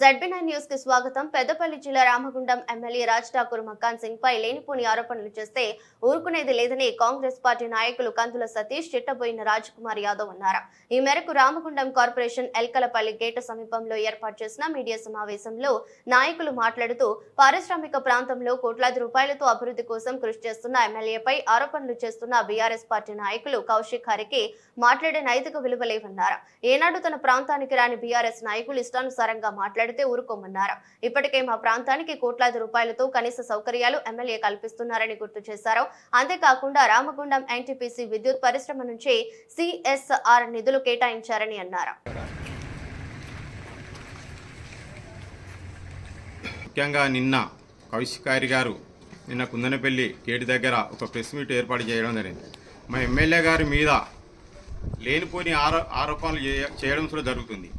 ZB nine న్యూస్కి స్వాగతం. పెద్దపల్లి జిల్లా రామగుండం ఎమ్మెల్యే రాజ్ ఠాకూర్ మక్కాన్ సింగ్ పై లేనిపోని ఆరోపణలు చేస్తే ఊరుకునేది లేదని కాంగ్రెస్ పార్టీ నాయకులు కందుల సతీష్ చిట్టబోయిన రాజ్ కుమార్ యాదవ్ అన్నారు. ఈ మేరకు రామగుండం కార్పొరేషన్ ఎల్కలపల్లి గేటు సమీపంలో ఏర్పాటు చేసిన మీడియా సమావేశంలో నాయకులు మాట్లాడుతూ పారిశ్రామిక ప్రాంతంలో కోట్లాది రూపాయలతో అభివృద్ధి కోసం కృషి చేస్తున్న ఎమ్మెల్యేపై ఆరోపణలు చేస్తున్న బీఆర్ఎస్ పార్టీ నాయకులు కౌశిక్ హరికి మాట్లాడే నైతిక విలువలేవన్నారు ఏనాడు తన ప్రాంతానికి రాని బీఆర్ఎస్ నాయకులు ఇష్టానుసారంగా పెడితే ఊరుకోమన్నారు? ఇప్పటికే మా ప్రాంతానికి కోట్లాది రూపాయలతో కనీస సౌకర్యాలు ఎమ్మెల్యే కల్పిస్తున్నారని గుర్తు చేశారు. అంతేకాకుండా రామగుండం ఎన్టీపీసీ విద్యుత్ పరిశ్రమ నుంచి సిఎస్ఆర్ నిధులు కేటాయించారని అన్నారు. ముఖ్యంగా నిన్న కౌశికారి గారు నిన్న కుందనపల్లి గేటు దగ్గర ఒక ప్రెస్ మీట్ ఏర్పాటు చేయడం జరిగింది. మా ఎమ్మెల్యే గారి మీద లేనిపోని ఆరో ఆరోపణలు చేయ- చేయడం కూడా జరుగుతుంది.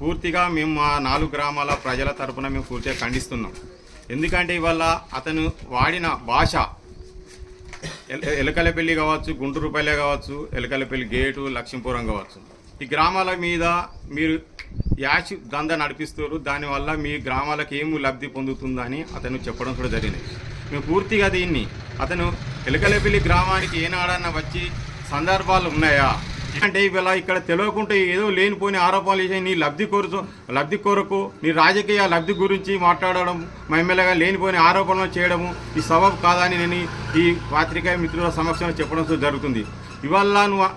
పూర్తిగా మేము మా నాలుగు గ్రామాల ప్రజల తరపున మేము పూర్తిగా ఖండిస్తున్నాం. ఎందుకంటే ఇవాళ అతను వాడిన భాష ఎలకలపల్లి కావచ్చు గుంటూరుపల్లె కావచ్చు ఎలకలపల్లి గేటు లక్ష్మీపురం కావచ్చు. ఈ గ్రామాల మీద మీరు యాష్ దంద నడిపిస్తారు దానివల్ల మీ గ్రామాలకు ఏమి లబ్ధి పొందుతుందని అతను చెప్పడం కూడా జరిగింది. మేము పూర్తిగా దీన్ని అతను ఎలకలపల్లి గ్రామానికి ఏనాడన్నా వచ్చి సందర్భాలు ఉన్నాయా? అంటే ఇలా ఇక్కడ తెలియకుంటే ఏదో లేనిపోని ఆరోపణలు చేసి నీ లబ్ధి కొరకు లబ్ధి కొరకు నీ రాజకీయ లబ్ధి గురించి మాట్లాడడం మా ఎమ్మెల్యేగా లేనిపోని ఆరోపణలు చేయడము ఈ సబబు కాదని నేను ఈ- ఈ పాత్రికేయ మిత్రుల సమక్షంలో చెప్పడం జరుగుతుంది. ఇవాళ నువ్వు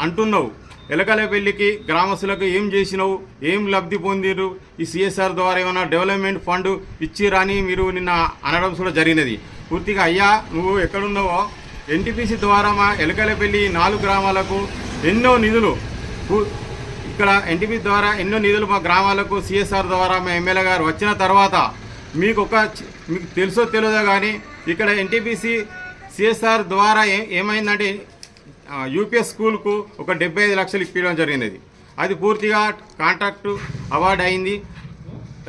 అంటున్నావు ఎలకల పెళ్ళికి గ్రామస్తులకు ఏం చేసినావు ఏం లబ్ధి పొందిరు ఈ సిఎస్ఆర్ ద్వారా ఏమైనా డెవలప్మెంట్ ఫండ్ ఇచ్చిరని మీరు నిన్న అనడం కూడా జరిగినది. పూర్తిగా అయ్యా నువ్వు ఎక్కడున్నావో ఎన్టీపీసీ ద్వారా మా ఎలకలపల్లి నాలుగు గ్రామాలకు ఎన్నో నిధులు. ఇక్కడ ఎన్టీపీ ద్వారా ఎన్నో నిధులు మా గ్రామాలకు సిఎస్ఆర్ ద్వారా మా ఎమ్మెల్యే గారు వచ్చిన తర్వాత మీకు ఒక మీకు తెలుసో తెలియదో కానీ ఇక్కడ ఎన్టీపీసీ సిఎస్ఆర్ ద్వారా ఏ ఏమైందంటే యూపీఎస్ స్కూల్కు ఒక డెబ్బై ఐదు లక్షలు ఇప్పించడం జరిగినది అది పూర్తిగా కాంట్రాక్టు అవార్డు అయింది.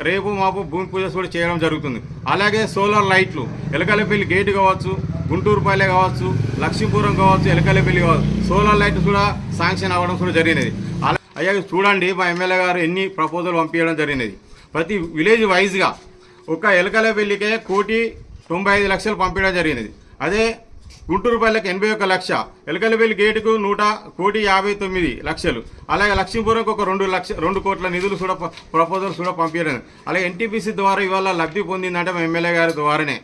రేపు మాపు భూమి పూజ కూడా చేయడం జరుగుతుంది. అలాగే సోలార్ లైట్లు ఎలకలపల్లి గేట్ కావచ్చు గుంటూరుపల్లె కావచ్చు లక్ష్మీపురం కావచ్చు ఎలకలపల్లి కావచ్చు సోలార్ లైట్ కూడా శాంక్షన్ అవ్వడం కూడా జరిగినది. అలా అయ్యా చూడండి మా ఎమ్మెల్యే గారు ఎన్ని ప్రపోజల్ పంపించడం జరిగినది. ప్రతి విలేజ్ వైజ్గా ఒక ఎలకలపల్లికే కోటి తొంభై ఐదు లక్షలు పంపించడం జరిగినది. అదే గుంటూరుపల్లెకి ఎనభై ఒక్క లక్ష ఎలకలపల్లి గేటుకు నూట కోటి యాభై తొమ్మిది లక్షలు అలాగే లక్ష్మీపురంకి ఒక రెండు లక్ష రెండు కోట్ల నిధులు కూడా ప్రపోజల్స్ కూడా పంపించడం అలాగే ఎన్టీపీసీ ద్వారా ఇవాళ లబ్ధి పొందిందంటే మా ఎమ్మెల్యే గారి ద్వారానే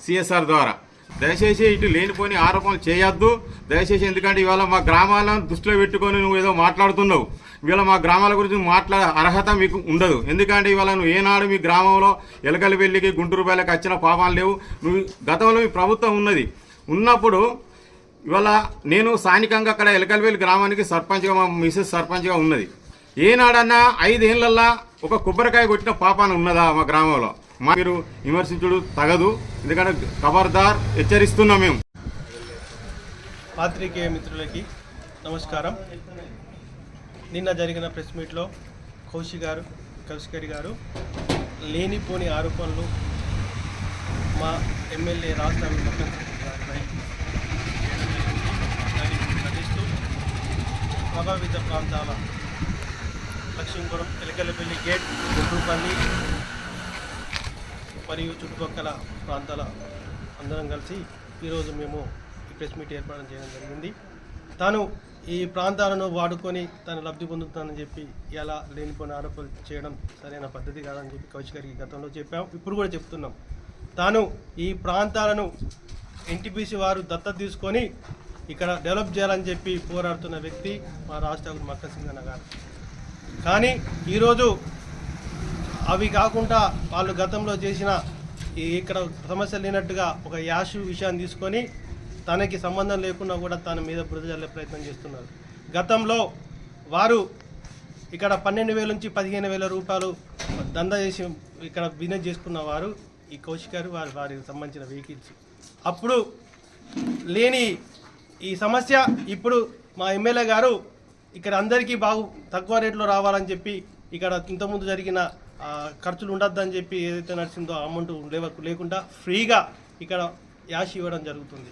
సిఎస్ఆర్ ద్వారా. దయచేసి ఇటు లేనిపోని ఆరోపణలు చేయొద్దు. దయచేసి ఎందుకంటే ఇవాళ మా గ్రామాలను దృష్టిలో పెట్టుకొని నువ్వు ఏదో మాట్లాడుతున్నావు. ఇవాళ మా గ్రామాల గురించి మాట్లాడే అర్హత మీకు ఉండదు. ఎందుకంటే ఇవాళ నువ్వు ఏనాడు మీ గ్రామంలో ఎలకల వెళ్ళికి గుంటూరు బయలకు వచ్చిన పాపాలు లేవు. నువ్వు గతంలో మీ ప్రభుత్వం ఉన్నది. ఉన్నప్పుడు ఇవాళ నేను స్థానికంగా అక్కడ ఎలకలవేలి గ్రామానికి సర్పంచ్గా మా మిసెస్ సర్పంచ్గా ఉన్నది. ఏనాడన్నా ఐదేళ్ళల్లా ఒక కొబ్బరికాయ కొట్టిన పాపాన ఉన్నదా మా గ్రామంలో? మీరు విమర్శించుడు తగదు. ఎందుకంటే ఖబర్దార్ హెచ్చరిస్తున్నాం మేము. పాత్రికేయ మిత్రులకి నమస్కారం. నిన్న జరిగిన ప్రెస్ మీట్లో కౌశి గారు కౌశికరి గారు లేనిపోని ఆరోపణలు మా ఎమ్మెల్యే రాష్ట్ర ప్రభావిత ప్రాంతాల లక్ష్మీపురం ఎలకలపల్లి గేట్ గుంటూరుపల్లి మరియు చుట్టుపక్కల ప్రాంతాల అందరం కలిసి ఈరోజు మేము ఈ ప్రెస్ మీట్ ఏర్పాటు చేయడం జరిగింది. తాను ఈ ప్రాంతాలను వాడుకొని తను లబ్ధి పొందుతానని చెప్పి ఎలా లేనిపోయిన ఆరోపణలు చేయడం సరైన పద్ధతి కాదని చెప్పి కౌశిక్ గారికి గతంలో చెప్పాం. ఇప్పుడు కూడా చెప్తున్నాం. తాను ఈ ప్రాంతాలను ఎన్టీపీసీ వారు దత్తత తీసుకొని ఇక్కడ డెవలప్ చేయాలని చెప్పి పోరాడుతున్న వ్యక్తి మా రాష్ట్ర మక్క సింగన్న గారు. కానీ ఈరోజు అవి కాకుండా వాళ్ళు గతంలో చేసిన ఈ ఇక్కడ సమస్య లేనట్టుగా ఒక యాషు విషయాన్ని తీసుకొని తనకి సంబంధం లేకుండా కూడా తన మీద బురద ప్రయత్నం చేస్తున్నారు. గతంలో వారు ఇక్కడ పన్నెండు వేల నుంచి పదిహేను వేల రూపాయలు దందా చేసి ఇక్కడ బిజినెస్ చేసుకున్న వారు ఈ కౌశిక్ గారు వారి వారికి సంబంధించిన వెహికల్స్. అప్పుడు లేని ఈ సమస్య ఇప్పుడు మా ఎమ్మెల్యే గారు ఇక్కడ అందరికీ బాగు తక్కువ రేట్లో రావాలని చెప్పి ఇక్కడ ఇంతకుముందు జరిగిన ఖర్చులు ఉండొద్దని చెప్పి ఏదైతే నడిచిందో అమౌంట్ లేవ లేకుండా ఫ్రీగా ఇక్కడ యాష్ ఇవ్వడం జరుగుతుంది.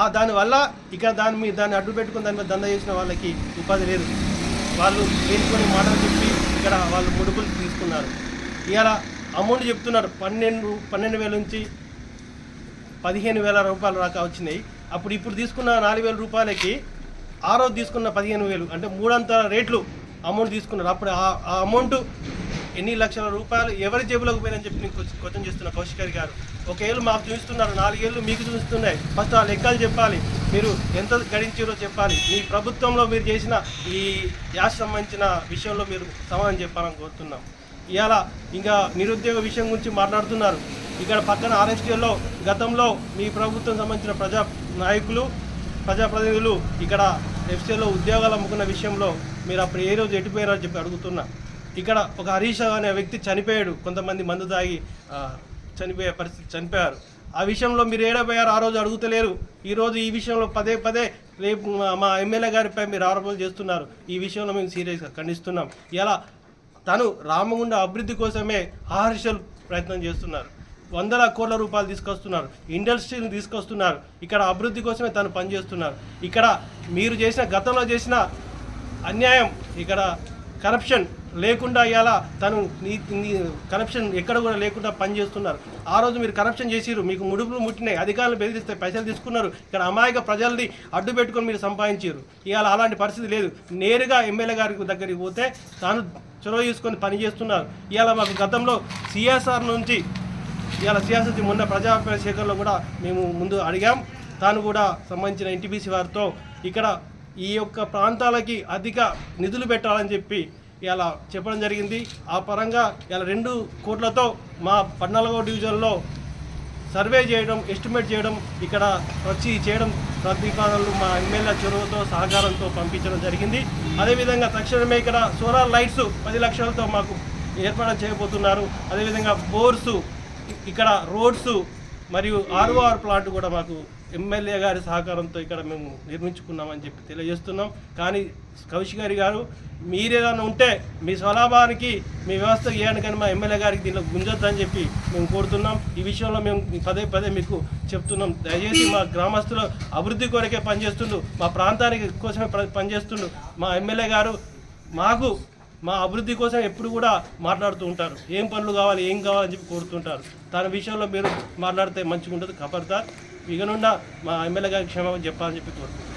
ఆ దానివల్ల ఇక్కడ దాని మీద దాన్ని అడ్డు పెట్టుకుని దాని మీద దంద చేసిన వాళ్ళకి ఉపాధి లేదు. వాళ్ళు లేనిపోని మాటలు చెప్పి ఇక్కడ వాళ్ళు ముడుపులు తీసుకున్నారు. ఇవాళ అమౌంట్ చెప్తున్నారు పన్నెండు పన్నెండు వేల నుంచి పదిహేను వేల రూపాయలు దాకా వచ్చినాయి. అప్పుడు ఇప్పుడు తీసుకున్న నాలుగు వేల రూపాయలకి ఆ రోజు తీసుకున్న పదిహేను వేలు అంటే మూడంతల రేట్లు అమౌంట్ తీసుకున్నారు. అప్పుడు ఆ అమౌంట్ ఎన్ని లక్షల రూపాయలు ఎవరి జేబులోకి పోయినని చెప్పి నేను క్వశ్చన్ చేస్తున్న కౌశిక్ గారు ఒకేళ్ళు మాకు చూపిస్తున్నారు నాలుగేళ్ళు మీకు చూపిస్తున్నాయి. ఫస్ట్ ఆ లెక్కలు చెప్పాలి. మీరు ఎంత గడించారో చెప్పాలి. మీ ప్రభుత్వంలో మీరు చేసిన ఈ యాస్ సంబంధించిన విషయంలో మీరు సమాధానం చెప్పాలని కోరుతున్నాం. ఇవాళ ఇంకా నిరుద్యోగ విషయం గురించి మాట్లాడుతున్నారు. ఇక్కడ పక్కన ఆర్ఎస్టీలో గతంలో మీ ప్రభుత్వం సంబంధించిన ప్రజా నాయకులు ప్రజాప్రతినిధులు ఇక్కడ ఎఫ్సీలో ఉద్యోగాలు అమ్ముకున్న విషయంలో మీరు అప్పుడు ఏ రోజు ఎటుపోయారో చెప్పి అడుగుతున్నా. ఇక్కడ ఒక హరీష్ అనే వ్యక్తి చనిపోయాడు. కొంతమంది మందు తాగి చనిపోయే పరిస్థితి చనిపోయారు. ఆ విషయంలో మీరు ఏడపోయారు ఆ రోజు అడుగుతలేరు. ఈరోజు ఈ విషయంలో పదే పదే రేపు మా- మా ఎమ్మెల్యే గారిపై మీరు ఆరోపణలు చేస్తున్నారు. ఈ విషయంలో మేము సీరియస్గా ఖండిస్తున్నాం. ఇలా తను రామగుండ అభివృద్ధి కోసమే ఆహర్షలు ప్రయత్నం చేస్తున్నారు. వందల కోట్ల రూపాయలు తీసుకొస్తున్నారు. ఇండస్ట్రీని తీసుకొస్తున్నారు. ఇక్కడ అభివృద్ధి కోసమే తను పనిచేస్తున్నారు. ఇక్కడ మీరు చేసిన గతంలో చేసిన అన్యాయం ఇక్కడ కరప్షన్ లేకుండా ఇవాళ తను నీ కరప్షన్ ఎక్కడ కూడా లేకుండా పనిచేస్తున్నారు. ఆ రోజు మీరు కరప్షన్ చేసిరు మీకు ముడుపులు ముట్టినాయి అధికారులు బెదిరిస్తే పైసలు తీసుకున్నారు ఇక్కడ అమాయక ప్రజల్ని అడ్డు పెట్టుకొని మీరు సంపాదించారు ఇవాళ అలాంటి పరిస్థితి లేదు. నేరుగా ఎమ్మెల్యే గారి దగ్గరికి పోతే తాను చొరవ తీసుకొని పని చేస్తున్నారు ఇవాళ మాకు గతంలో సిఎస్ఆర్ నుంచి ఇవాళ సిఎస్ఆర్ మొన్న ప్రజాపేట సేకరణలో కూడా మేము ముందు అడిగాం. తాను కూడా సంబంధించిన ఎన్టీపీసీ వారితో ఇక్కడ ఈ యొక్క ప్రాంతాలకి అధిక నిధులు పెట్టాలని చెప్పి ఇలా చెప్పడం జరిగింది. ఆ పరంగా ఇలా రెండు కోట్లతో మా పద్నాలుగో డివిజన్లో సర్వే చేయడం ఎస్టిమేట్ చేయడం ఇక్కడ వచ్చి చేయడం ప్రతిపాదనలు మా ఎమ్మెల్యే చొరవతో సహకారంతో పంపించడం జరిగింది. అదేవిధంగా తక్షణమే ఇక్కడ సోలార్ లైట్స్ పది లక్షలతో మాకు ఏర్పాటు చేయబోతున్నారు. అదేవిధంగా బోర్సు ఇక్కడ రోడ్స్ మరియు ఆర్ఓఆర్ ప్లాంట్ కూడా మాకు ఎమ్మెల్యే గారి సహకారంతో ఇక్కడ మేము నిర్మించుకున్నామని చెప్పి తెలియజేస్తున్నాం. కానీ కౌశిక్ గారి గారు మీరేదైనా ఉంటే మీ స్వలాభానికి మీ వ్యవస్థ ఇవ్వండి కానీ మా ఎమ్మెల్యే గారికి దీనిలో గుంజొద్దని చెప్పి మేము కోరుతున్నాం. ఈ విషయంలో మేము పదే పదే మీకు చెప్తున్నాం. దయచేసి మా గ్రామస్తుల అభివృద్ధి కొరకే పనిచేస్తుండు. మా ప్రాంతానికి కోసమే పనిచేస్తుండు. మా ఎమ్మెల్యే గారు మాకు మా అభివృద్ధి కోసం ఎప్పుడు కూడా మాట్లాడుతూ ఉంటారు. ఏం పనులు కావాలి ఏం కావాలని చెప్పి కోరుతుంటారు. దాని విషయంలో మీరు మాట్లాడితే మంచిగా ఉంటుంది ఖబర్దార్ ఇక మా ఎమ్మెల్యే గారికి క్షమాపణ చెప్పాలని చెప్పి కోరుతున్నాను